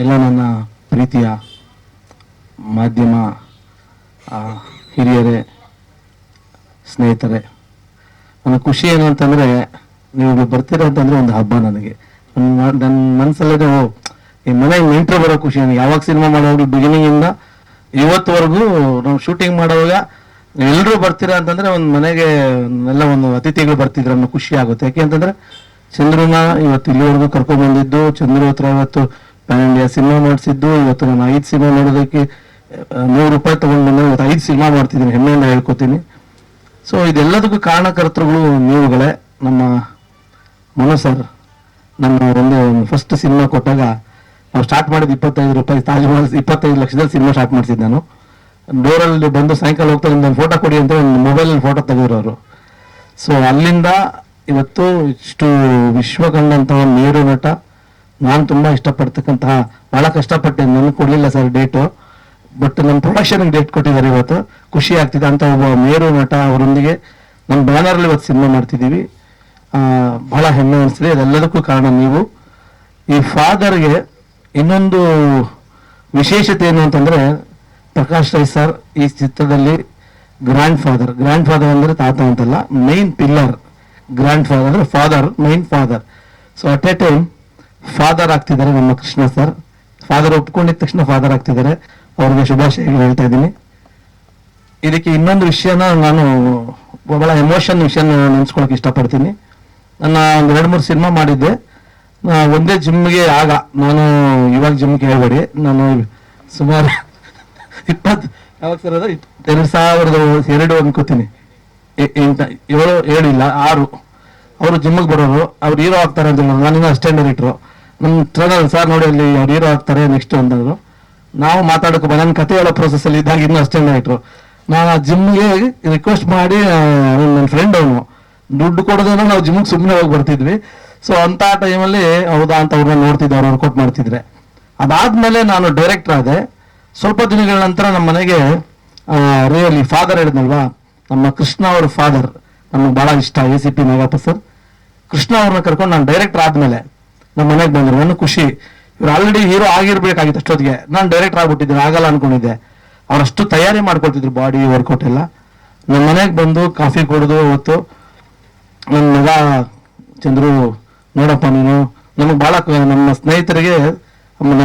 ಎಲ್ಲ ನನ್ನ ಪ್ರೀತಿಯ ಮಾಧ್ಯಮ ಹಿರಿಯರೇ, ಸ್ನೇಹಿತರೆ, ನನ್ನ ಖುಷಿ ಏನು ಅಂತಂದರೆ ನೀವು ಬರ್ತೀರ ಅಂತಂದರೆ ಒಂದು ಹಬ್ಬ ನನಗೆ. ನನ್ನ ನನ್ನ ಮನಸ್ಸಲ್ಲೇ ಓ, ಈ ಮನೆಗೆ ನೆಂಟರು ಬರೋ ಖುಷಿ ನನಗೆ ಯಾವಾಗ ಸಿನಿಮಾ ಮಾಡೋವಾಗ ಬಿಗಿನಿಂಗಿಂದ ಇವತ್ತುವರೆಗೂ ನಾವು ಶೂಟಿಂಗ್ ಮಾಡುವಾಗ ಎಲ್ಲರೂ ಬರ್ತೀರಾ ಅಂತಂದರೆ ಒಂದು ಮನೆಗೆ ಎಲ್ಲ ಒಂದು ಅತಿಥಿಗಳು ಬರ್ತಿದ್ರು ಅನ್ನೋ ಖುಷಿ ಆಗುತ್ತೆ. ಯಾಕೆ ಅಂತಂದರೆ ಚಂದ್ರನ ಇವತ್ತು ಇಲ್ಲಿವರೆಗೂ ಕರ್ಕೊಂಡ್ಬಂದಿದ್ದು, ಚಂದ್ರ ಹತ್ರ ಇವತ್ತು ಇಂಡಿಯಾ ಸಿನಿಮಾ ಮಾಡಿಸಿದ್ದು, ಇವತ್ತು ನಾನು ಐದು ಸಿನಿಮಾ ಮಾಡೋದಕ್ಕೆ ನೂರು ರೂಪಾಯಿ ತಗೊಂಡು ಬಂದು ಇವತ್ತು ಐದು ಸಿನಿಮಾ ಮಾಡ್ತಿದ್ದೀನಿ, ಹೆಮ್ಮೆಯಿಂದ ಹೇಳ್ಕೊತೀನಿ. ಸೊ ಇದೆಲ್ಲದಕ್ಕೂ ಕಾರಣಕರ್ತೃಗಳು ನೀವುಗಳೇ, ನಮ್ಮ ಮನು ಸರ್, ನಮ್ಮ ಒಂದು ಫಸ್ಟ್ ಸಿನಿಮಾ ಕೊಟ್ಟಾಗ ನಾವು ಸ್ಟಾರ್ಟ್ ಮಾಡಿದ ಇಪ್ಪತ್ತೈದು ರೂಪಾಯಿ, ತಾಜ್ಮಹಲ್ ಇಪ್ಪತ್ತೈದು ಲಕ್ಷದಲ್ಲಿ ಸಿನಿಮಾ ಸ್ಟಾರ್ಟ್ ಮಾಡ್ತಿದ್ದೆ ನಾನು. ಡೋರಲ್ಲಿ ಬಂದು ಸಾಯಂಕಾಲ ಹೋಗ್ತಾ ಒಂದು ಫೋಟೋ ಕೊಡಿ ಅಂತ ಒಂದು ಮೊಬೈಲಲ್ಲಿ ಫೋಟೋ ತೆಗೆದ್ರು ಅವರು ಸೊ ಅಲ್ಲಿಂದ ಇವತ್ತು ಇಷ್ಟು ವಿಶ್ವ ಕಂಡಂತಹ ಮೇರು ನಟ ನಾನು ತುಂಬಾ ಇಷ್ಟಪಡ್ತಕ್ಕಂತಹ ಬಹಳ ಕಷ್ಟಪಟ್ಟೆ, ನನಗೆ ಕೊಡಲಿಲ್ಲ ಸರ್ ಡೇಟು ಬಟ್ ನಮ್ಮ ಪ್ರೊಡಕ್ಷನ್ಗೆ ಡೇಟ್ ಕೊಟ್ಟಿದ್ದಾರೆ ಇವತ್ತು. ಖುಷಿ ಆಗ್ತಿದೆ ಅಂತ ಒಬ್ಬ ಮೇರು ನಟ ಅವರೊಂದಿಗೆ ನಮ್ಮ ಅಲ್ಲಿ ಇವತ್ತು ಸಿನಿಮಾ ಮಾಡ್ತಿದ್ದೀವಿ. ಬಹಳ ಹೆಮ್ಮೆ ಅನಿಸ್ತಿದೆ. ಅದೆಲ್ಲದಕ್ಕೂ ಕಾರಣ ನೀವು. ಈ ಫಾದರ್ಗೆ ಇನ್ನೊಂದು ವಿಶೇಷತೆ ಏನು ಅಂತಂದ್ರೆ ಪ್ರಕಾಶ್ ರೈ ಸರ್ ಈ ಚಿತ್ರದಲ್ಲಿ ಗ್ರ್ಯಾಂಡ್ ಫಾದರ್ ಗ್ರ್ಯಾಂಡ್ ಫಾದರ್ ಅಂದರೆ ತಾತ ಅಂತಲ್ಲ ಮೈನ್ ಪಿಲ್ಲರ್ ಗ್ರ್ಯಾಂಡ್ ಫಾದರ್ ಅಂದ್ರೆ father main father so at a time father ಆಗ್ತಿದ್ದಾರೆ ನಮ್ಮ ಕೃಷ್ಣ ಸರ್ ಫಾದರ್ ಒಪ್ಕೊಂಡಿದ ತಕ್ಷಣ ಫಾದರ್ ಆಗ್ತಿದ್ದಾರೆ. ಅವ್ರಿಗೆ ಶುಭಾಶಯಗಳು ಹೇಳ್ತಾ ಇದ್ದೀನಿ. ಇದಕ್ಕೆ ಇನ್ನೊಂದು ವಿಷಯನ ನಾನು ಬಹಳ ಎಮೋಷನ್ ವಿಷಯನ ನೆನೆಸ್ಕೊಳಕ್ ಇಷ್ಟಪಡ್ತೀನಿ. ನನ್ನ ಒಂದು ಎರಡು ಮೂರು ಸಿನಿಮಾ ಮಾಡಿದ್ದೆ. ಒಂದೇ ಜಿಮ್ಗೆ ಆಗ, ನಾನು ಇವಾಗ ಜಿಮ್ಗೆ ಹೇಳ್ಬೇಡಿ. ನಾನು ಸುಮಾರು ಇಪ್ಪತ್ತು ಯಾವಾಗ ಸರ್ ಅದು? ಎರಡು ಸಾವಿರದ ಎರಡು ಅನ್ಕೋತೀನಿ. ಏಳು ಏಳಿಲ್ಲ ಇಲ್ಲ, ಆರು. ಅವರು ಜಿಮ್ಗೆ ಬರೋರು, ಅವ್ರು ಹೀರೋ ಆಗ್ತಾರೆ ಅಂತ. ನಾನಿನ್ನ ಅಸ್ಟೆಂಡ್ ಡೈರೆಕ್ಟ್ರು ನಮ್ಮ ಟ್ರೈನರ್ ಸರ್ ನೋಡಿ ಅಲ್ಲಿ ಅವ್ರು ಹೀರೋ ಆಗ್ತಾರೆ ನೆಕ್ಸ್ಟ್ ಅಂದರು ನಾವು ಮಾತಾಡೋಕೆ ನನ್ನ ಕತೆ ಹೇಳೋ ಪ್ರೋಸೆಸಲ್ಲಿ ಅಲ್ಲಿ ಇದ್ದಾಗ ಇನ್ನೂ ಅಷ್ಟೇ ಡೈರೆಕ್ಟ್ರು ನಾನು ಆ ಜಿಮ್ಗೆ ರಿಕ್ವೆಸ್ಟ್ ಮಾಡಿ ನನ್ನ ಫ್ರೆಂಡ್ ಅವನು. ದುಡ್ಡು ಕೊಡೋದನ್ನ ನಾವು ಜಿಮ್ಗೆ ಸುಮ್ಮನೆ ಹೋಗಿ ಬರ್ತಿದ್ವಿ. ಸೊ ಅಂತ ಟೈಮಲ್ಲಿ ಹೌದಾ ಅಂತ ಅವ್ರನ್ನ ನೋಡ್ತಿದ್ದೆ ಅವ್ರು ವರ್ಕೌಟ್ ಮಾಡ್ತಿದ್ರೆ. ಅದಾದ್ಮೇಲೆ ನಾನು ಡೈರೆಕ್ಟರ್ ಆದೆ. ಸ್ವಲ್ಪ ದಿನಗಳ ನಂತರ ನಮ್ಮ ಮನೆಗೆ ರಿಯಲಿ ಫಾದರ್ ಹೇಳಿದ್ನಲ್ವಾ? ನಮ್ಮ ಕೃಷ್ಣ ಅವ್ರ ಫಾದರ್ ನಮ್ಗೆ ಬಹಳ ಇಷ್ಟ A C P Nagappa sir Krishna ಅವ್ರನ್ನ ಕರ್ಕೊಂಡು ನಾನು ಡೈರೆಕ್ಟರ್ ಆದ್ಮೇಲೆ ನಮ್ಮ ಮನೆಗೆ ಬಂದ್ರು. ನನ್ನ ಖುಷಿ, ಇವ್ರು ಆಲ್ರೆಡಿ ಹೀರೋ ಆಗಿರ್ಬೇಕಾಗಿತ್ತು ಅಷ್ಟೊತ್ತಿಗೆ. ನಾನು ಡೈರೆಕ್ಟರ್ ಆಗ್ಬಿಟ್ಟಿದ್ದೀನಿ, ಆಗಲ್ಲ ಅನ್ಕೊಂಡಿದ್ದೆ. ಅವರಷ್ಟು ತಯಾರಿ ಮಾಡ್ಕೊಳ್ತಿದ್ರು ಬಾಡಿ ವರ್ಕೌಟ್ ಎಲ್ಲ. ನಮ್ಮ ಮನೆಗೆ ಬಂದು ಕಾಫಿ ಕುಡಿದು ಅವತ್ತು ನನ್ನ ಮಗ ಚಂದ್ರು, ನೋಡಪ್ಪ ನೀನು, ನಮಗೆ ಭಾಳ ನಮ್ಮ ಸ್ನೇಹಿತರಿಗೆ, ನಮ್ಮ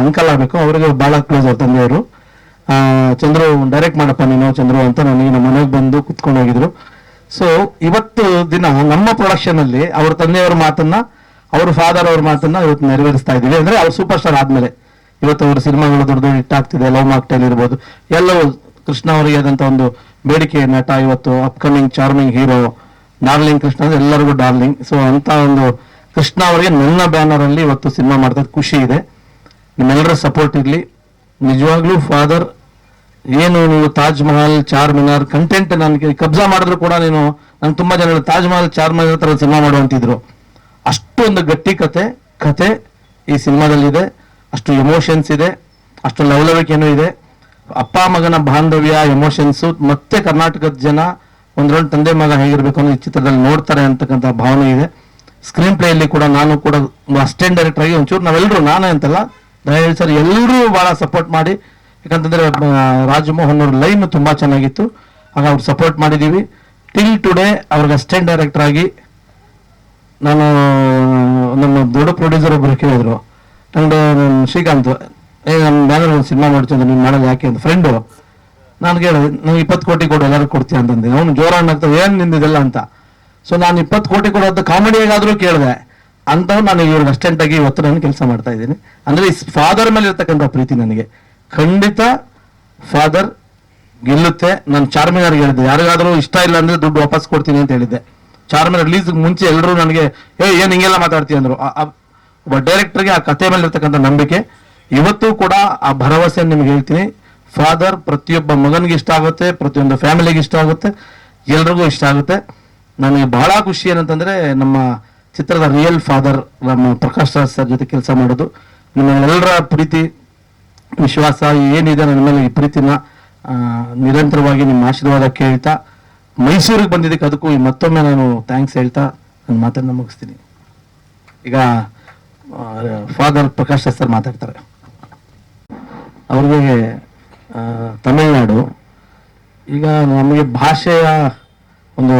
ಅಂಕಲ್ ಆಗಬೇಕು, ಅವರಿಗೆ ಭಾಳ ಕ್ಲೋಸ್ ಅವ್ರ ತಂದೆಯವರು. ಚಂದ್ರು ಡೈರೆಕ್ಟ್ ಮಾಡಪ್ಪ ನೀನು, ಚಂದ್ರು ಅಂತ ನನಗೆ ನಮ್ಮ ಮನೆಗೆ ಬಂದು ಕುತ್ಕೊಂಡು ಹೋಗಿದ್ರು. ಸೊ ಇವತ್ತು ದಿನ ನಮ್ಮ ಪ್ರೊಡಕ್ಷನ್ ಅಲ್ಲಿ ಅವ್ರ ತಂದೆಯವರ ಮಾತನ್ನ ಅವ್ರ ಫಾದರ್ ಅವ್ರ ಮಾತನ್ನ ಇವತ್ತು ನೆರವೇರಿಸ್ತಾ ಇದ್ದೀವಿ. ಅಂದ್ರೆ ಅವ್ರು ಸೂಪರ್ ಸ್ಟಾರ್ ಆದ್ಮೇಲೆ. ಇವತ್ತು ಅವ್ರ ಸಿನಿಮಾಗಳು ದೊಡ್ಡ ದೊಡ್ಡ ಹಿಟ್ ಆಗ್ತಿದೆ. ಲವ್ ಮಾಕ್ಟೈಲ್ ಇರ್ಬೋದು. ಎಲ್ಲವೂ ಕೃಷ್ಣ ಅವರಿಗೆ ಆದಂತ ಒಂದು ಬೇಡಿಕೆ ನಟ ಇವತ್ತು upcoming charming hero darling Krishna ಅಂದ್ರೆ ಎಲ್ಲರಿಗೂ ಡಾರ್ಲಿಂಗ್. ಸೊ ಅಂತ ಒಂದು ಕೃಷ್ಣ ಅವರಿಗೆ ನನ್ನ ಬ್ಯಾನರ್ ಅಲ್ಲಿ ಇವತ್ತು ಸಿನಿಮಾ ಮಾಡ್ತಾ ಖುಷಿ ಇದೆ. ನಿಮ್ಮೆಲ್ಲರ ಸಪೋರ್ಟ್ ಇರ್ಲಿ. ನಿಜವಾಗ್ಲೂ ಫಾದರ್ ಏನು ನೀವು ತಾಜ್ ಮಹಲ್, ಚಾರ್ ಮಿನಾರ್ ಕಂಟೆಂಟ್ ನನಗೆ ಕಬ್ಜಾ ಮಾಡಿದ್ರು ಕೂಡ ನೀನು, ನಂಗೆ ತುಂಬಾ ಜನ ತಾಜ್ ಮಹಲ್, ಚಾರ್ ಮಿನಾರ್ ತರ ಸಿನಿಮಾ ಮಾಡುವಂತಿದ್ರು ಅಷ್ಟೊಂದು ಗಟ್ಟಿ ಕತೆ ಕತೆ ಈ ಸಿನಿಮಾದಲ್ಲಿದೆ. ಅಷ್ಟು ಎಮೋಷನ್ಸ್ ಇದೆ, ಅಷ್ಟು ಲವಲವಿಕೆನೂ ಇದೆ. ಅಪ್ಪ ಮಗನ ಬಾಂಧವ್ಯ ಎಮೋಷನ್ಸು ಮತ್ತೆ ಕರ್ನಾಟಕದ ಜನ ಒಂದ್ರೊಂದು ತಂದೆ ಮಗ ಹೇಗಿರ್ಬೇಕು ಅನ್ನೋ ಈ ಚಿತ್ರದಲ್ಲಿ ನೋಡ್ತಾರೆ ಅಂತಕ್ಕಂಥ ಭಾವನೆ ಇದೆ. ಸ್ಕ್ರೀನ್ ಪ್ಲೇಯಲ್ಲಿ ಕೂಡ ನಾನು ಕೂಡ ಅಸಿಸ್ಟೆಂಟ್ ಡೈರೆಕ್ಟರ್ ಆಗಿ ಒಂಚೂರು ನಾವೆಲ್ಲರೂ ನಾನೇ ಅಂತಲ್ಲ, ದಯವಿಟ್ಟು ಸರ್ ಎಲ್ಲರೂ ಬಹಳ ಸಪೋರ್ಟ್ ಮಾಡಿ. ಯಾಕಂತಂದ್ರೆ ರಾಜಮೋಹನ್ ಅವ್ರ ಲೈನ್ ತುಂಬಾ ಚೆನ್ನಾಗಿತ್ತು. ಆಗ ಅವ್ರು ಸಪೋರ್ಟ್ ಮಾಡಿದೀವಿ. ಟಿಲ್ ಟುಡೇ ಅವ್ರಿಗೆ ಅಸಿಸ್ಟೆಂಟ್ ಡೈರೆಕ್ಟರ್ ಆಗಿ ನಾನು, ನಮ್ಮ ದೊಡ್ಡ ಪ್ರೊಡ್ಯೂಸರ್ ಒಬ್ಬರು ಕೇಳಿದ್ರು ನನ್ನ ಶ್ರೀಕಾಂತ್, ಏ ನನ್ನ ಬ್ಯಾನರ್ ಒಂದು ಸಿನಿಮಾ ಮಾಡ್ತೀನಿ ನೀನು ಮಾಡೋದು ಯಾಕೆ ಅಂತ. ಫ್ರೆಂಡು ನಾನು ಕೇಳಿದೆ ನೀವು ಇಪ್ಪತ್ತು ಕೋಟಿ ಕೊಡು ಎಲ್ಲರೂ ಕೊಡ್ತೀಯ ಅಂತಂದೆ. ಅವನು ಜೋರಾಗಿ ಆಗ್ತದೆ ಏನು ನಿಂದಿದೆಲ್ಲ ಅಂತ. ಸೊ ನಾನು ಇಪ್ಪತ್ತು ಕೋಟಿ ಕೊಡೋದು ಹೇಗಾದರೂ ಕೇಳಿದೆ. ಅಂತ ನಾನು ಇವ್ರಿಗೆ ಅಸ್ಟೆಂಟಾಗಿ ಇವತ್ತು ನಾನು ಕೆಲಸ ಮಾಡ್ತಾ ಇದ್ದೀನಿ. ಅಂದರೆ ಈ ಫಾದರ್ ಮೇಲೆ ಇರ್ತಕ್ಕಂಥ ಪ್ರೀತಿ ನನಗೆ. ಖಂಡಿತ ಫಾದರ್ ಗೆಲ್ಲುತ್ತೆ. ನಾನು ಚಾರ್ಮಿನಾರ್ಗೆ ಹೇಳಿದ್ದೆ, ಯಾರಿಗಾದರೂ ಇಷ್ಟ ಇಲ್ಲ ಅಂದರೆ ದುಡ್ಡು ವಾಪಸ್ ಕೊಡ್ತೀನಿ ಅಂತ ಹೇಳಿದ್ದೆ. ಚಾರ್ಮಿನಾರ್ ರಿಲೀಸ್ ಮುಂಚೆ ಎಲ್ಲರೂ ನನಗೆ, ಏ, ಏನ್ ಹಿಂಗೆಲ್ಲ ಮಾತಾಡ್ತೀವಿ ಅಂದ್ರು. ಒಬ್ಬ ಡೈರೆಕ್ಟರ್ಗೆ ಆ ಕಥೆ ಮೇಲೆ ಇರ್ತಕ್ಕಂಥ ನಂಬಿಕೆ. ಇವತ್ತು ಕೂಡ ಆ ಭರವಸೆ ನಿಮ್ಗೆ ಹೇಳ್ತೀನಿ. ಫಾದರ್ ಪ್ರತಿಯೊಬ್ಬ ಮಗನಿಗೆ ಇಷ್ಟ ಆಗುತ್ತೆ, ಪ್ರತಿಯೊಂದು ಫ್ಯಾಮಿಲಿಗೆ ಇಷ್ಟ ಆಗುತ್ತೆ, ಎಲ್ರಿಗೂ ಇಷ್ಟ ಆಗುತ್ತೆ. ನನಗೆ ಬಹಳ ಖುಷಿ ಏನಂತಂದ್ರೆ ನಮ್ಮ ಚಿತ್ರದ ರಿಯಲ್ ಫಾದರ್ ನಮ್ಮ ಪ್ರಕಾಶ್ ರಾಜ್ ಸರ್ ಜೊತೆ ಕೆಲಸ ಮಾಡೋದು. ನಿಮ್ಮೆಲ್ಲರ ಪ್ರೀತಿ, ವಿಶ್ವಾಸ ಏನಿದೆ ನನ್ನ ಮೇಲೆ ಈ ಪ್ರೀತಿನ ನಿರಂತರವಾಗಿ ನಿಮ್ಮ ಆಶೀರ್ವಾದ ಕೇಳ್ತಾ ಮೈಸೂರಿಗೆ ಬಂದಿದ್ದಕ್ಕೆ ಅದಕ್ಕೂ ಮತ್ತೊಮ್ಮೆ ನಾನು ಥ್ಯಾಂಕ್ಸ್ ಹೇಳ್ತಾ ನನ್ನ ಮಾತನ್ನ ಮುಗಿಸ್ತೀನಿ. ಈಗ ಫಾದರ್ ಪ್ರಕಾಶ್ ಸರ್ ಮಾತಾಡ್ತಾರೆ. ಅವ್ರಿಗೆ ತಮಿಳ್ನಾಡು, ಈಗ ನಮಗೆ ಭಾಷೆಯ ಒಂದು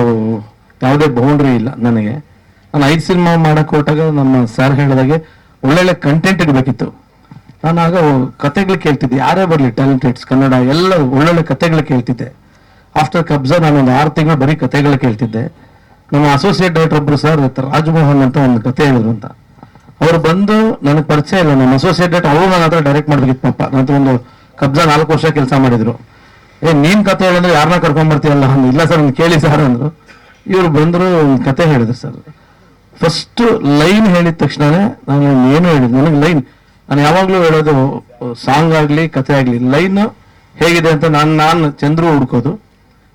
ಯಾವುದೇ ಬೌಂಡ್ರಿ ಇಲ್ಲ ನನಗೆ. ನಾನು ಐದು ಸಿನಿಮಾ ಮಾಡಕ್ಕೆ ಹೊರಟಾಗ ನಮ್ಮ ಸರ್ ಹೇಳಿದಾಗೆ ಒಳ್ಳೊಳ್ಳೆ ಕಂಟೆಂಟ್ ಇಡಬೇಕಿತ್ತು ನಾನು ಆಗ ಕತೆಗಳು ಕೇಳ್ತಿದ್ದೆ, ಯಾರೇ ಬರಲಿ ಟ್ಯಾಲೆಂಟೆಡ್ಸ್ ಕನ್ನಡ, ಎಲ್ಲ ಒಳ್ಳೊಳ್ಳೆ ಕತೆಗಳು ಕೇಳ್ತಿದ್ದೆ. ಆಫ್ಟರ್ ಕಬ್ಜಾ ನಾನು ಒಂದು ಆರು ತಿಂಗಳು ಬರೀ ಕಥೆಗಳು ಕೇಳ್ತಿದ್ದೆ. ನಮ್ಮ ಅಸೋಸಿಯೇಟ್ ಡೈರೆಕ್ಟರ್ ಒಬ್ರು ಸರ್ ರಾಜಮೋಹನ್ ಅಂತ ಒಂದು ಕಥೆ ಹೇಳಿದ್ರು ಅಂತ. ಅವ್ರು ಬಂದು ನನಗೆ ಪರಿಚಯ ಇಲ್ಲ, ನಮ್ಮ ಅಸೋಸಿಯೇಟ್ ಡೈರೆಕ್ಟರ್ ಅವರು ನನ್ನ ಹತ್ರ ಡೈರೆಕ್ಟ್ ಮಾಡ್ಬೇಕಿತ್ತು ಪಾಪ ನಂತರ ಒಂದು ಕಬ್ಜಾ ನಾಲ್ಕು ವರ್ಷ ಕೆಲಸ ಮಾಡಿದ್ರು. ಏ, ನೀನ್ ಕತೆ ಹೇಳಿದ್ರೆ ಯಾರನ್ನ ಕರ್ಕೊಂಡ್ ಬರ್ತೀಯಲ್ಲ? ಅಂದ್ರು. ಇಲ್ಲ ಸರ್ ಒಂದು ಕೇಳಿ ಸರ್ ಅಂದ್ರು. ಇವ್ರು ಬಂದ್ರು ಒಂದು ಕತೆ ಹೇಳಿದ್ರು ಸರ್ ಫಸ್ಟ್ ಲೈನ್ ಹೇಳಿದ ತಕ್ಷಣನೇ ನಾನು ಏನು ಹೇಳಿದ್ರು ನನಗೆ ಲೈನ್ ನಾನು ಯಾವಾಗಲೂ ಹೇಳೋದು ಸಾಂಗ್ ಆಗಲಿ ಕತೆ ಆಗಲಿ ಲೈನ್ ಹೇಗಿದೆ ಅಂತ ನಾನು ನಾನು Chandru ಹುಡ್ಕೋದು.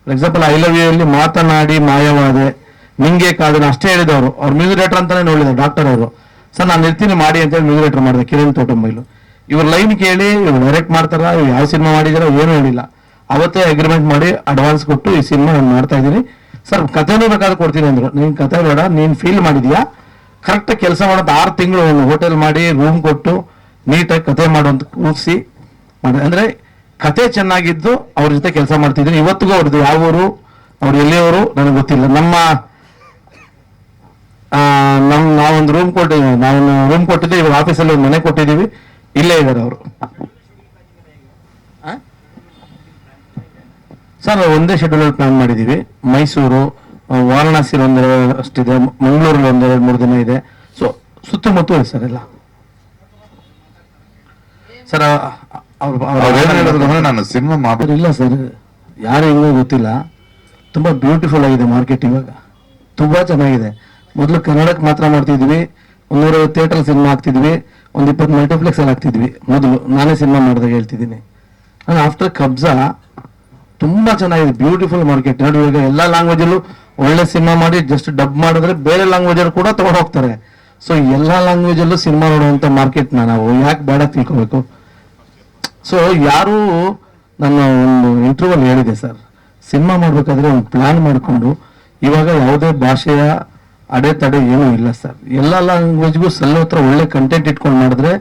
For example I love you ಅಲ್ಲಿ ಮಾತನಾಡಿ ಮಾಯವಾದೆ, ನಿಂಗೆ ಕಾದನ ಅಷ್ಟೇ ಹೇಳಿದವರು. ಅವ್ರು ಮ್ಯೂಸಿಕ್ ಡೈರೆಕ್ಟರ್ ಅಂತಾನೆ ನೋಡಿದ್ರು ಡಾಕ್ಟರ್ ಅವರು. ಸರ್, ನಾನು ಇರ್ತೀನಿ ಮಾಡಿ ಅಂತೇಳಿ ಮ್ಯೂಸಿಕ್ ಡೈರೆಕ್ಟರ್ ಮಾಡಿದೆ, ಕಿರಣ್ ತೋಟಂಬೈಲು. ಇವ್ರ ಲೈನ್ ಕೇಳಿ, ಇವ್ರು ಡೈರೆಕ್ಟ್ ಮಾಡ್ತಾರ, ಇವ್ರು ಯಾವ ಸಿನಿಮಾ ಮಾಡಿದಾರೋ ಏನು ಹೇಳಿಲ್ಲ. ಅವತ್ತೇ ಅಗ್ರಿಮೆಂಟ್ ಮಾಡಿ ಅಡ್ವಾನ್ಸ್ ಕೊಟ್ಟು ಈ ಸಿನಿಮಾ ನಾನು ಮಾಡ್ತಾ ಇದ್ದೀನಿ. ಸರ್, ಕಥೆನೂ ಬೇಕಾದ್ರೆ ಕೊಡ್ತೀನಿ ಅಂದ್ರು. ನೀನು ಕಥೆ ಬೇಡ, ನೀನು ಫೀಲ್ ಮಾಡಿದ್ಯಾ? ಕರೆಕ್ಟ್ ಕೆಲಸ ಮಾಡೋದು ಆರು ತಿಂಗಳು ಹೋಟೆಲ್ ಮಾಡಿ ರೂಮ್ ಕೊಟ್ಟು ನೀಟಾಗಿ ಕತೆ ಮಾಡುವಂತ ಕೂರಿಸಿ ಮಾಡಿದೆ ಅಂದ್ರೆ ಕತೆ ಚೆನ್ನಾಗಿದ್ದು ಅವ್ರ ಜೊತೆ ಕೆಲಸ ಮಾಡ್ತಿದ್ದೀನಿ. ಇವತ್ತಿಗೂ ಅವ್ರದ್ದು ಯಾವ ಊರು ಅವ್ರು ಎಲ್ಲಿಯವರು ನನಗೆ ಗೊತ್ತಿಲ್ಲ. ನಮ್ಮ ನಮ್ ನಾವೊಂದು ರೂಮ್ ಕೊಟ್ಟಿದ್ದೀವಿ ನಾವು ರೂಮ್ ಕೊಟ್ಟಿದ್ದೆ. ಇವಾಗ ಆಫೀಸಲ್ಲಿ ಒಂದು ಮನೆ ಕೊಟ್ಟಿದ್ದೀವಿ. ಇಲ್ಲೇ ಇದ್ದಾರೆ ಅವರು. ಸರ್ ಒಂದೇ ಶೆಡ್ಯೂಲ್ ಪ್ಲಾನ್ ಮಾಡಿದ್ದೀವಿ. ಮೈಸೂರು ವಾರಣಾಸಿ ವಾರಣಾಸಿಲಿ ಒಂದೆರಡು ಅಷ್ಟಿದೆ. ಮಂಗಳೂರಲ್ಲಿ ಒಂದೆರಡು ಮೂರು ದಿನ ಇದೆ. ಸೊ ಸುತ್ತಮುತ್ತ ಇದೆ ಸರ್ ಎಲ್ಲ. ಸರ್ ನಾನು ಸಿನಿಮಾ ಇಲ್ಲ ಸರ್ ಯಾರು ಹೆಂಗೋ ಗೊತ್ತಿಲ್ಲ. ತುಂಬಾ ಬ್ಯೂಟಿಫುಲ್ ಆಗಿದೆ ಮಾರ್ಕೆಟ್ ಇವಾಗ. ತುಂಬಾ ಚೆನ್ನಾಗಿದೆ. ಮೊದಲು ಕನ್ನಡಕ್ಕೆ ಮಾತ್ರ ಮಾಡ್ತಿದ್ವಿ. ಒಂದೂರೈವತ್ತು ಥಿಯೇಟರ್ ಸಿನಿಮಾ ಹಾಕ್ತಿದ್ವಿ. ಒಂದು ಇಪ್ಪತ್ತು ಮಲ್ಟಿಪ್ಲೆಕ್ಸ್ ಅಲ್ಲಿ ಹಾಕ್ತಿದ್ವಿ. ಮೊದಲು ನಾನೇ ಸಿನಿಮಾ ಮಾಡಿದಾಗ ಹೇಳ್ತಿದ್ದೀನಿ. ನಾನು ಆಫ್ಟರ್ ಕಬ್ಜಾ ತುಂಬಾ ಚೆನ್ನಾಗಿದೆ. ಬ್ಯೂಟಿಫುಲ್ ಮಾರ್ಕೆಟ್ ನೋಡಿ ಇವಾಗ ಎಲ್ಲ ಲ್ಯಾಂಗ್ವೇಜ್ ಅಲ್ಲೂ ಒಳ್ಳೆ ಸಿನಿಮಾ ಮಾಡಿ ಜಸ್ಟ್ ಡಬ್ ಮಾಡಿದ್ರೆ ಬೇರೆ ಲ್ಯಾಂಗ್ವೇಜ್ ಅಲ್ಲಿ ಕೂಡ ತಗೊಂಡು ಹೋಗ್ತಾರೆ. ಸೊ ಎಲ್ಲಾ ಲ್ಯಾಂಗ್ವೇಜ್ ಅಲ್ಲೂ ಸಿನಿಮಾ ನೋಡುವಂತ ಮಾರ್ಕೆಟ್ ನಾವು. ಯಾಕೆ ಬೇಡ ತಿಳ್ಕೋಬೇಕು? ಸೊ ಯಾರು ನನ್ನ ಒಂದು ಇಂಟರ್ವಲ್ ಹೇಳಿದೆ ಸರ್ ಸಿನಿಮಾ ಮಾಡಬೇಕಾದ್ರೆ ಒಂದು ಪ್ಲಾನ್ ಮಾಡಿಕೊಂಡು, ಇವಾಗ ಯಾವುದೇ ಭಾಷೆಯ ಅಡೆತಡೆ ಏನೂ ಇಲ್ಲ ಸರ್ ಎಲ್ಲ ಲ್ಯಾಂಗ್ವೇಜ್ಗೂ ಸಲ್ಲ ಹತ್ರ ಒಳ್ಳೆ ಕಂಟೆಂಟ್ ಇಟ್ಕೊಂಡು ಮಾಡಿದ್ರೆ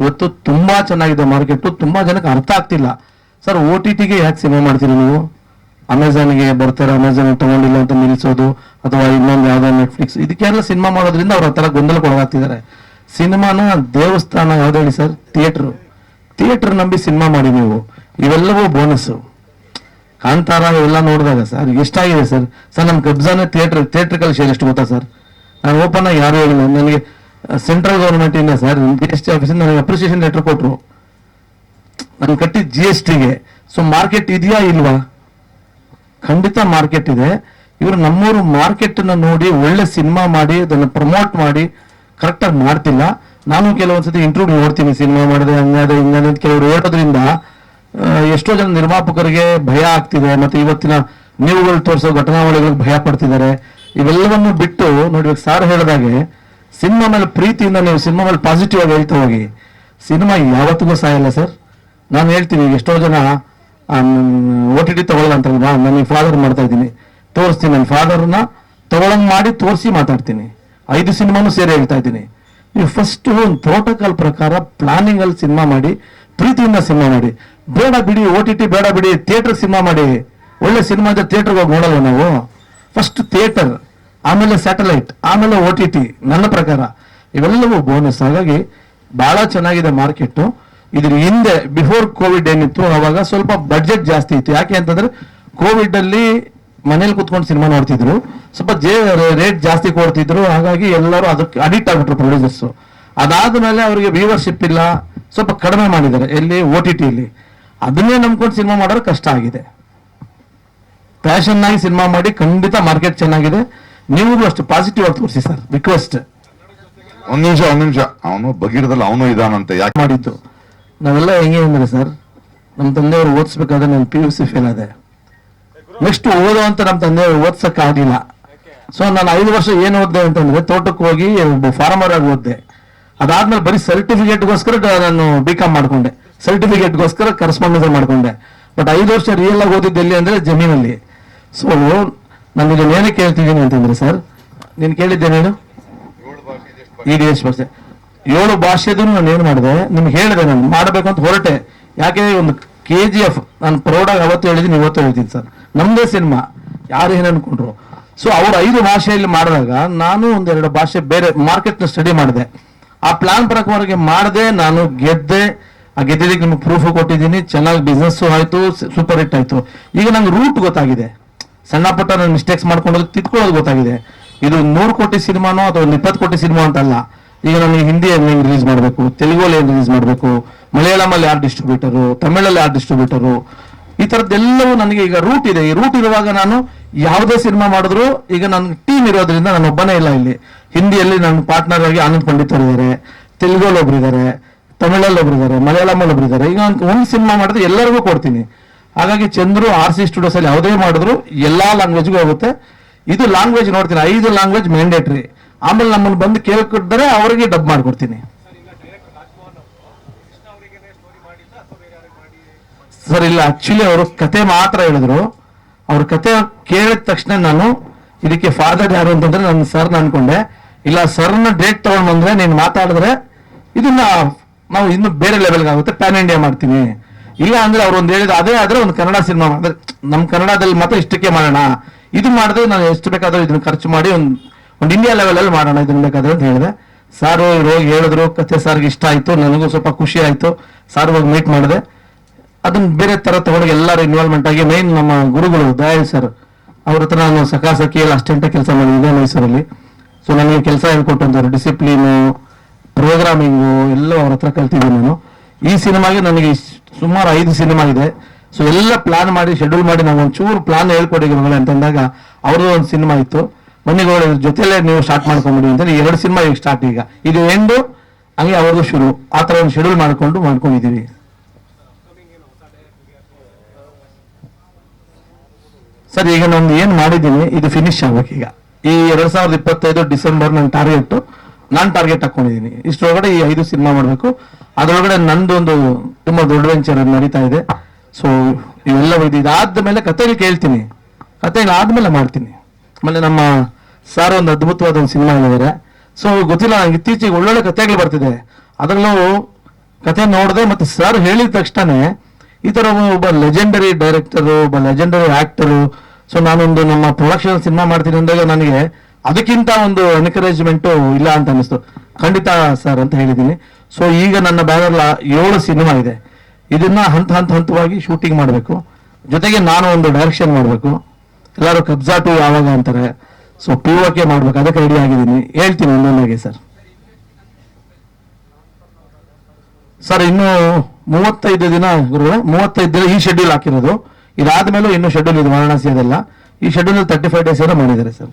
ಇವತ್ತು ತುಂಬಾ ಚೆನ್ನಾಗಿದೆ ಮಾರ್ಕೆಟ್ ತುಂಬಾ ಜನಕ್ಕೆ ಅರ್ಥ ಆಗ್ತಿಲ್ಲ. ಸರ್ ಓ ಟಿ ಟಿಗೆ ಯಾಕೆ ಸಿನಿಮಾ ಮಾಡ್ತೀರಿ ನೀವು? ಅಮೆಝಾನ್ಗೆ ಬರ್ತಾರೆ ಅಮೆಝಾನ್ ತಗೊಂಡಿಲ್ಲ ಅಂತ ನಿಲ್ಲಿಸೋದು, ಅಥವಾ ಇನ್ನೊಂದು ಯಾವುದೋ ನೆಟ್ಫ್ಲಿಕ್ಸ್ ಇದಕ್ಕೆಲ್ಲ ಸಿನಿಮಾ ಮಾಡೋದ್ರಿಂದ ಅವ್ರ ಹತ್ರ ಗೊಂದಲಕ್ಕೊಳಗಾಗ್ತಿದ್ದಾರೆ ಸಿನಿಮಾನ ದೇವಸ್ಥಾನ ಯಾವ್ದು ಹೇಳಿ ಸರ್ ಥಿಯೇಟರ್ ಥಿಯೇಟರ್ ನಂಬಿ ಸಿನಿಮಾ ಮಾಡಿ ನೀವು. ಇವೆಲ್ಲವೂ ಬೋನಸ್. ಕಾಂತಾರ ಇವೆಲ್ಲ ನೋಡಿದಾಗ ಸರ್, ಎಷ್ಟಾಗಿದೆ ಸರ್? ಸರ್ ನಮ್ಮ ಕಬ್ಜಾನ ಥಿಯೇಟರ್, ಥಿಯೇಟ್ರಿಕಲ್ ಶೇರ್ ಎಷ್ಟು ಗೊತ್ತಾ ಸರ್? ನಾನು ಓಪನ್ ಆಗಿ ಯಾರು ಹೇಳಿಲ್ಲ. ನನಗೆ ಸೆಂಟ್ರಲ್ ಗೌರ್ಮೆಂಟ್ ಇಂದ ಸರ್ ಜಿ ಎಸ್ ಟಿ ಆಫೀಸಿಂದ ನನಗೆ ಅಪ್ರಿಸಿಯೇಷನ್ ಲೆಟರ್ ಕೊಟ್ಟರು ನಾನು ಕಟ್ಟಿದ ಜಿ ಎಸ್ ಟಿಗೆ ಸೊ ಮಾರ್ಕೆಟ್ ಇದೆಯಾ ಇಲ್ವಾ? ಖಂಡಿತ ಮಾರ್ಕೆಟ್ ಇದೆ. ಇವರು ನಮ್ಮೂರು ಮಾರ್ಕೆಟ್ನ ನೋಡಿ ಒಳ್ಳೆ ಸಿನಿಮಾ ಮಾಡಿ, ಅದನ್ನು ಪ್ರಮೋಟ್ ಮಾಡಿ ಕರೆಕ್ಟಾಗಿ ಮಾಡ್ತಿಲ್ಲ. ನಾನು ಕೆಲವೊಂದ್ಸತಿ ಇಂಟರ್ವ್ಯೂ ನೋಡ್ತೀನಿ ಸಿನಿಮಾ ಮಾಡಿದೆ ಹಂಗಾದ್ರೆ ಹಿಂಗಾದ್ರೆ ಕೆಲವರು ಹೇಳೋದ್ರಿಂದ ಎಷ್ಟೋ ಜನ ನಿರ್ಮಾಪಕರಿಗೆ ಭಯ ಆಗ್ತಿದೆ. ಮತ್ತೆ ಇವತ್ತಿನ ನೀವುಗಳು ತೋರಿಸೋ ಘಟನಾವಳಿಗಳಿಗೆ ಭಯ ಪಡ್ತಿದ್ದಾರೆ. ಇವೆಲ್ಲವನ್ನು ಬಿಟ್ಟು ನೋಡಿ ಸಾರ್ ಹೇಳಿದಾಗೆ ಸಿನಿಮಾ ಮೇಲೆ ಪ್ರೀತಿಯಿಂದ ನೀವು ಸಿನಿಮಾ ಮೇಲೆ ಪಾಸಿಟಿವ್ ಆಗಿ ಹೇಳ್ತಾ ಹೋಗಿ. ಸಿನಿಮಾ ಯಾವತ್ತಿಗೂ ಸಾಯಲ್ಲ ಸರ್ ನಾನು ಹೇಳ್ತೀನಿ ಎಷ್ಟೋ ಜನ ಒ ಟಿ ಟಿ ತಗೊಳ್ಳಲ್ಲ ಅಂತ ನಾನು ಫಾದರ್ ಮಾಡ್ತಾ ಇದ್ದೀನಿ. ತೋರಿಸ್ತೀನಿ, ನನ್ನ ಫಾದರ್ನ ತಗೊಳಂಗ್ ಮಾಡಿ ತೋರಿಸಿ ಮಾತಾಡ್ತೀನಿ. ಐದು ಸಿನಿಮಾನು ಸೇರಿ ಹೇಳ್ತಾ ಇದ್ದೀನಿ. ನೀವು ಫಸ್ಟ್ ಒಂದು ಪ್ರೋಟೋಕಾಲ್ ಪ್ರಕಾರ ಪ್ಲಾನಿಂಗ್ ಅಲ್ಲಿ ಸಿನಿಮಾ ಮಾಡಿ, ಪ್ರೀತಿಯಿಂದ ಸಿನಿಮಾ ಮಾಡಿ. ಬೇಡ ಬಿಡಿ ಓ ಟಿ ಟಿ ಬೇಡ ಬಿಡಿ ಥಿಯೇಟರ್ ಸಿನಿಮಾ ಮಾಡಿ. ಒಳ್ಳೆ ಸಿನಿಮಾ ಇದ್ರೆ ಥಿಯೇಟರ್ಗೆ ಹೋಗಿ ನೋಡಲ್ವ ನಾವು? ಫಸ್ಟ್ ಥಿಯೇಟರ್ ಆಮೇಲೆ ಸ್ಯಾಟಲೈಟ್ ಆಮೇಲೆ ಓ ಟಿ ಟಿ ನನ್ನ ಪ್ರಕಾರ. ಇವೆಲ್ಲವೂ ಬೋನಸ್ ಹಾಗಾಗಿ ಬಹಳ ಚೆನ್ನಾಗಿದೆ ಮಾರ್ಕೆಟ್ ಇದ್ರ ಹಿಂದೆ ಬಿಫೋರ್ ಕೋವಿಡ್ ಏನಿತ್ತು, ಅವಾಗ ಸ್ವಲ್ಪ ಬಡ್ಜೆಟ್ ಜಾಸ್ತಿ ಇತ್ತು. ಯಾಕೆ ಅಂತಂದ್ರೆ ಕೋವಿಡ್ ಅಲ್ಲಿ ಮನೇಲಿ ಕುತ್ಕೊಂಡು ಸಿನಿಮಾ ನೋಡ್ತಿದ್ರು. ಸ್ವಲ್ಪ ಜೇ ರೇಟ್ ಜಾಸ್ತಿ ಕೊಡ್ತಿದ್ರು. ಹಾಗಾಗಿ ಎಲ್ಲರೂ ಅದಕ್ಕೆ ಅಡಿಕ್ಟ್ ಆಗ್ಬಿಟ್ರು ಪ್ರೊಡ್ಯೂಸರ್ಸ್ ಅದಾದ್ಮೇಲೆ ಅವರಿಗೆ ವ್ಯೂವರ್ಶಿಪ್ ಇಲ್ಲ. ಸ್ವಲ್ಪ ಕಡಿಮೆ ಮಾಡಿದ್ದಾರೆ. ಎಲ್ಲಿ? ಓ ಟಿ ಟಿಲಿ ಅದನ್ನೇ ನಂಬ್ಕೊಂಡು ಸಿನಿಮಾ ಮಾಡೋರು ಕಷ್ಟ ಆಗಿದೆ. ಪ್ಯಾಷನ್ ಆಗಿ ಸಿನಿಮಾ ಮಾಡಿ ಖಂಡಿತ ಮಾರ್ಕೆಟ್ ಚೆನ್ನಾಗಿದೆ. ನೀವು ಅಷ್ಟು ಪಾಸಿಟಿವ್ ಆಗಿ ತೋರಿಸಿ ಸರ್. ರಿಕ್ವೆಸ್ಟ್ ಒಂದ್ ನಿಮಿಷ ಒಂದ್ ನಿಮಿಷ. ಅವನು ಬಗೀರದಲ್ಲಿ ಅವನು ಇದಾನಂತೆ ಯಾಕೆ ಮಾಡಿದ್ದು? ನಾವೆಲ್ಲ ಹೆಂಗೆ ಅಂದ್ರೆ ಸರ್ ನಮ್ಮ ತಂದೆಯವರು ಓದಿಸ್ಬೇಕಾದ್ರೆ ನಾನು ಪಿ ಯು ಸಿ ಫೇಲ್ ಆದೆ. ನೆಕ್ಸ್ಟ್ ಓದೋ ಅಂತ ನಮ್ಮ ತಂದೆ ಓದ್ಸೋಕ್ಕಾಗಲಿಲ್ಲ. ಸೊ ನಾನು ಐದು ವರ್ಷ ಏನು ಓದ್ದೆ ಅಂತಂದ್ರೆ ತೋಟಕ್ಕೆ ಹೋಗಿ ಫಾರ್ಮರ್ ಆಗಿ ಓದ್ದೆ. ಅದಾದ್ಮೇಲೆ ಬರೀ ಸರ್ಟಿಫಿಕೇಟ್ಗೋಸ್ಕರ ನಾನು ಬಿ ಕಾಮ್ ಮಾಡಿಕೊಂಡೆ. ಸರ್ಟಿಫಿಕೇಟ್ಗೋಸ್ಕರ ಕರೆಸ್ಪಾಂಡೆನ್ಸ್ ಮಾಡ್ಕೊಂಡೆ. ಬಟ್ ಐದು ವರ್ಷ ರಿಯಲ್ ಆಗಿ ಓದಿದ್ದು ಎಲ್ಲಿ ಅಂದ್ರೆ ಜಮೀನಲ್ಲಿ. ಸೊ ನಾನು ಇದನ್ನ ಏನೇ ಕೇಳ್ತಿದ್ದೀನಿ ಅಂತಂದ್ರೆ ಸರ್ ನೀನು ಕೇಳಿದ್ದೆ ನೀನು ಇ ಡಿ ಎಸ್ ಬರ್ತೆ ಏಳು ಭಾಷೆದು ನಾನು ಏನು ಮಾಡಿದೆ, ನಿಮ್ಗೆ ಹೇಳಿದೆ ನಾನು, ಮಾಡಬೇಕು ಅಂತ ಹೊರಟೆ. ಯಾಕೆ ಒಂದು ಕೆ ಜಿ ಎಫ್ ನಾನು ಪ್ರೌಡಾಗಿ ಅವತ್ತು ಹೇಳಿದ್ದೀನಿ, ಇವತ್ತು ಹೇಳ್ತೀನಿ ಸರ್ ನಮ್ಮದೇ ಸಿನಿಮಾ, ಯಾರು ಏನು ಅನ್ಕೊಂಡ್ರು. ಸೊ ಅವ್ರು ಐದು ಭಾಷೆಯಲ್ಲಿ ಮಾಡಿದಾಗ ನಾನು ಒಂದೆರಡು ಭಾಷೆ ಬೇರೆ ಮಾರ್ಕೆಟ್ನ ಸ್ಟಡಿ ಮಾಡಿದೆ. ಆ ಪ್ಲಾನ್ ಪ್ರಕಾರವಾಗಿ ಮಾಡದೆ, ನಾನು ಗೆದ್ದೆ. ಆ ಗೆದ್ದಿದ್ದಕ್ಕೆ ನಿಮ್ಗೆ ಪ್ರೂಫ್ ಕೊಟ್ಟಿದ್ದೀನಿ. ಚೆನ್ನಾಗಿ ಬಿಸ್ನೆಸ್ಸು ಆಯ್ತು ಸೂಪರ್ ಹಿಟ್ ಆಯ್ತು. ಈಗ ನಂಗೆ ರೂಟ್ ಗೊತ್ತಾಗಿದೆ. ಸಣ್ಣ ಪುಟ್ಟ ನಾನು ಮಿಸ್ಟೇಕ್ಸ್ ಮಾಡ್ಕೊಂಡು ತಿದ್ಕೊಳ್ಳೋದು ಗೊತ್ತಾಗಿದೆ. ಇದು ನೂರು ಕೋಟಿ ಸಿನಿಮಾನೋ ಅಥವಾ ಒಂದು ಇಪ್ಪತ್ತು ಕೋಟಿ ಸಿನಿಮಾ ಅಂತಲ್ಲ. ಈಗ ನನಗೆ ಹಿಂದಿಯಲ್ಲಿ ಹೆಂಗ್ ರಿಲೀಸ್ ಮಾಡಬೇಕು? ತೆಲುಗಲ್ಲಿ ಏನು ರಿಲೀಸ್ ಮಾಡಬೇಕು? ಮಲಯಾಳಮಲ್ಲಿ ಯಾರು ಡಿಸ್ಟ್ರಿಬ್ಯೂಟರು ತಮಿಳಲ್ಲಿ ಯಾರು ಡಿಸ್ಟ್ರಿಬ್ಯೂಟರು ಈ ಥರದ್ದೆಲ್ಲವೂ ನನಗೆ ಈಗ ರೂಟ್ ಇದೆ. ಈ ರೂಟ್ ಇರುವಾಗ ನಾನು ಯಾವುದೇ ಸಿನಿಮಾ ಮಾಡಿದ್ರು ಈಗ ನನ್ನ ಟೀಮ್ ಇರೋದ್ರಿಂದ ನಾನು ಒಬ್ಬನೇ ಇಲ್ಲ ಇಲ್ಲಿ. ಹಿಂದಿಯಲ್ಲಿ ನನ್ನ ಪಾರ್ಟ್ನರ್ ಆಗಿ ಆನಂದ್ ಪಂಡಿತರು ಇದ್ದಾರೆ ತೆಲುಗಲ್ಲಿ ಒಬ್ರು ಇದ್ದಾರೆ ತಮಿಳಲ್ಲಿ ಒಬ್ರು ಇದ್ದಾರೆ ಮಲಯಾಳಮಲ್ಲಿ ಒಬ್ರು ಇದ್ದಾರೆ ಈಗ ಒಂದು ಸಿನಿಮಾ ಮಾಡಿದ್ರೆ ಎಲ್ಲರಿಗೂ ಕೊಡ್ತೀನಿ. ಹಾಗಾಗಿ ಚಂದ್ರು ಆರ್ ಸಿ ಸ್ಟುಡಿಯೋಸ್ ಅಲ್ಲಿ ಯಾವುದೇ ಮಾಡಿದ್ರು ಎಲ್ಲಾ ಲ್ಯಾಂಗ್ವೇಜ್ಗೂ ಹೋಗುತ್ತೆ. ಇದು ಲ್ಯಾಂಗ್ವೇಜ್ ನೋಡ್ತೀನಿ. ಐದು ಲ್ಯಾಂಗ್ವೇಜ್ ಮ್ಯಾಂಡೇಟ್ರಿ ಆಮೇಲೆ ನಮ್ಮನ್ನು ಬಂದು ಕೇಳ್ಕೊಟ್ಟಿದ್ರೆ ಅವರಿಗೆ ಡಬ್ ಮಾಡ್ಕೊಡ್ತೀನಿ. ಸರ್, ಇಲ್ಲ ಆಕ್ಚುಲಿ ಅವರು ಕತೆ ಮಾತ್ರ ಹೇಳಿದ್ರು. ಅವ್ರ ಕತೆ ಕೇಳಿದ ತಕ್ಷಣ ನಾನು ಇದಕ್ಕೆ ಫಾದರ್ ಯಾರು ಅಂತಂದ್ರೆ ನನ್ನ ಸರ್ನ ಅನ್ಕೊಂಡೆ. ಇಲ್ಲ ಸರ್ನ ಡೇಟ್ ತಗೊಂಡ್ ಬಂದ್ರೆ ನೀನು ಮಾತಾಡಿದ್ರೆ ಇದನ್ನ ನಾವು ಇನ್ನು ಬೇರೆ ಲೆವೆಲ್ಗೆ ಆಗುತ್ತೆ ಪ್ಯಾನ್ ಇಂಡಿಯಾ ಮಾಡ್ತೀನಿ. ಇಲ್ಲ ಅಂದ್ರೆ ಅವ್ರು ಒಂದು ಹೇಳಿದ ಅದೇ ಆದ್ರೆ ಒಂದು ಕನ್ನಡ ಸಿನಿಮಾ ಅಂದ್ರೆ ನಮ್ಮ ಕನ್ನಡದಲ್ಲಿ ಮಾತ್ರ ಇಷ್ಟಕ್ಕೆ ಮಾಡೋಣ. ಇದು ಮಾಡಿದ್ರೆ ನಾನು ಎಷ್ಟು ಬೇಕಾದ್ರೂ ಇದನ್ನ ಖರ್ಚು ಮಾಡಿ ಒಂದು ಒಂದು ಇಂಡಿಯಾ ಲೆವೆಲ್ ಅಲ್ಲಿ ಮಾಡೋಣ, ಇದನ್ನ ಬೇಕಾದ್ರೆ ಅಂತ ಹೇಳಿದೆ. ಸಾರ್ ಹೋಗಿ ಹೇಳಿದ್ರು, ಕತೆ ಸಾರ್ಗೆ ಇಷ್ಟ ಆಯ್ತು, ನನಗೂ ಸ್ವಲ್ಪ ಖುಷಿ ಆಯ್ತು. ಸಾರ್ ಹೋಗಿ ಮೀಟ್ ಮಾಡಿದೆ. ಅದನ್ನ ಬೇರೆ ತರ ತಗೊಂಡು ಎಲ್ಲರೂ ಇನ್ವಾಲ್ವ್ಮೆಂಟ್ ಆಗಿ ಮೈನ್ ನಮ್ಮ ಗುರುಗಳು ದಯಾಳ್ ಸರ್ ಅವ್ರ ಹತ್ರ ನಾನು ಸಖಿ ಎಲ್ಲ ಅಷ್ಟೆಂಟ ಕೆಲಸ ಮಾಡಿದ್ದೆ ಮೈಸೂರಲ್ಲಿ. ಸೊ ನನಗೆ ಕೆಲಸ ಹೇಳ್ಕೊಟ್ಟಂತಾರೆ ಡಿಸಿಪ್ಲೀನು ಪ್ರೋಗ್ರಾಮಿಂಗು ಎಲ್ಲ ಅವ್ರ ಹತ್ರ ಕಲ್ತಿದ್ದೀನಿ ನಾನು. ಈ ಸಿನಿಮಾಗೆ ನನಗೆ ಸುಮಾರು ಐದು ಸಿನಿಮಾ ಇದೆ. ಸೊ ಎಲ್ಲ ಪ್ಲಾನ್ ಮಾಡಿ ಶೆಡ್ಯೂಲ್ ಮಾಡಿ, ನಾವು ಒಂಚೂರು ಪ್ಲಾನ್ ಹೇಳ್ಕೊಡಿ ಅಂತ ಅಂತಂದಾಗ ಅವ್ರದ್ದು ಒಂದು ಸಿನಿಮಾ ಇತ್ತು. ಬನ್ನಿಗಳು ಜೊತೆಲೇ ನೀವು ಸ್ಟಾರ್ಟ್ ಮಾಡ್ಕೊಂಡ್ಬಿಡಿ ಅಂತ ಎರಡು ಸಿನಿಮಾ ಈಗ ಸ್ಟಾರ್ಟ್ ಈಗ. ಇದು ಎಂಡು ಹಂಗೆ ಅವ್ರದ್ದು ಶುರು. ಆ ಥರ ಒಂದು ಶೆಡ್ಯೂಲ್ ಮಾಡ್ಕೊಂಡು ಮಾಡ್ಕೊಂಡಿದ್ದೀವಿ ಸರ್, ಈಗ ನಾನು ಏನು ಮಾಡಿದ್ದೀನಿ, ಇದು ಫಿನಿಶ್ ಆಗ್ಬೇಕು. ಈಗ ಈ ಎರಡ್ ಸಾವಿರದ ಇಪ್ಪತ್ತೈದು ಡಿಸೆಂಬರ್ ನನ್ನ ಟಾರ್ಗೆಟ್ ನಾನು ಟಾರ್ಗೆಟ್ ಹಾಕೊಂಡಿದ್ದೀನಿ ಇಷ್ಟರೊಳಗಡೆ ಈ ಐದು ಸಿನಿಮಾ ಮಾಡಬೇಕು. ಅದರೊಳಗಡೆ ನಂದು ಒಂದು ತುಂಬಾ ದೊಡ್ಡ ವೆಂಚರ್ ನಡೀತಾ ಇದೆ. ಸೊ ಇವೆಲ್ಲ ಇದು ಇದಾದ ಮೇಲೆ ಕತೆಗಳು ಕೇಳ್ತೀನಿ. ಕತೆಗಳು ಆದ್ಮೇಲೆ ಮಾಡ್ತೀನಿ. ಆಮೇಲೆ ನಮ್ಮ ಸಾರ್ ಒಂದು ಅದ್ಭುತವಾದ ಒಂದು ಸಿನಿಮಾ ಹೇಳಿದ್ದಾರೆ ಸೊ ಗೊತ್ತಿಲ್ಲ ಇತ್ತೀಚೆಗೆ ಒಳ್ಳೊಳ್ಳೆ ಕತೆಗಳು ಬರ್ತಿದೆ. ಅದರಲ್ಲೂ ಕತೆ ನೋಡಿದೆ ಮತ್ತೆ ಸರ್ ಹೇಳಿದ ತಕ್ಷಣ ಈ ತರ ಒಬ್ಬ ಲೆಜೆಂಡರಿ ಡೈರೆಕ್ಟರು ಒಬ್ಬ ಲೆಜೆಂಡರಿ ಆಕ್ಟರು ಸೊ ನಾನೊಂದು ನಮ್ಮ ಪ್ರೊಡಕ್ಷನ್ ಸಿನಿಮಾ ಮಾಡ್ತೀನಿ ಅಂದಾಗ ನನಗೆ ಅದಕ್ಕಿಂತ ಒಂದು ಎನ್ಕರೇಜ್ಮೆಂಟ್ ಇಲ್ಲ ಅಂತ ಅನಿಸ್ತು ಖಂಡಿತ ಸರ್ ಅಂತ ಹೇಳಿದ್ದೀನಿ. ಸೊ ಈಗ ನನ್ನ ಬ್ಯಾನರ್ ಏಳು ಸಿನಿಮಾ ಇದೆ. ಇದನ್ನ ಹಂತ ಹಂತ ಹಂತವಾಗಿ ಶೂಟಿಂಗ್ ಮಾಡಬೇಕು. ಜೊತೆಗೆ ನಾನು ಒಂದು ಡೈರೆಕ್ಷನ್ ಮಾಡಬೇಕು. ಎಲ್ಲರೂ ಕಬ್ಜಾ ಟು ಯಾವಾಗ ಅಂತಾರೆ. ಸೊ ಪಿ ಓಕೆ ಮಾಡ್ಬೇಕು. ಅದಕ್ಕೆ ರೆಡಿ ಆಗಿದ್ದೀನಿ. ಹೇಳ್ತೀನಿ ಒಂದೊಂದಾಗೆ ಸರ್ ಸರ್ ಇನ್ನು ಮೂವತ್ತೈದು ದಿನ ಗುರು ಮೂವತ್ತೈದು ದಿನ ಈ ಶೆಡ್ಯೂಲ್ ಹಾಕಿರೋದು. ಇದಾದ್ಮೇಲೂ ಇನ್ನು ಶೆಡ್ಯೂಲ್ ಇದು ವಾರಣಾಸಿ ಈ ಶೆಡ್ಯೂಲ್ ತರ್ಟಿ ಫೈವ್ ಡೇಸ್ ಏನೋ ಮಾಡಿದ್ದಾರೆ ಸರ್.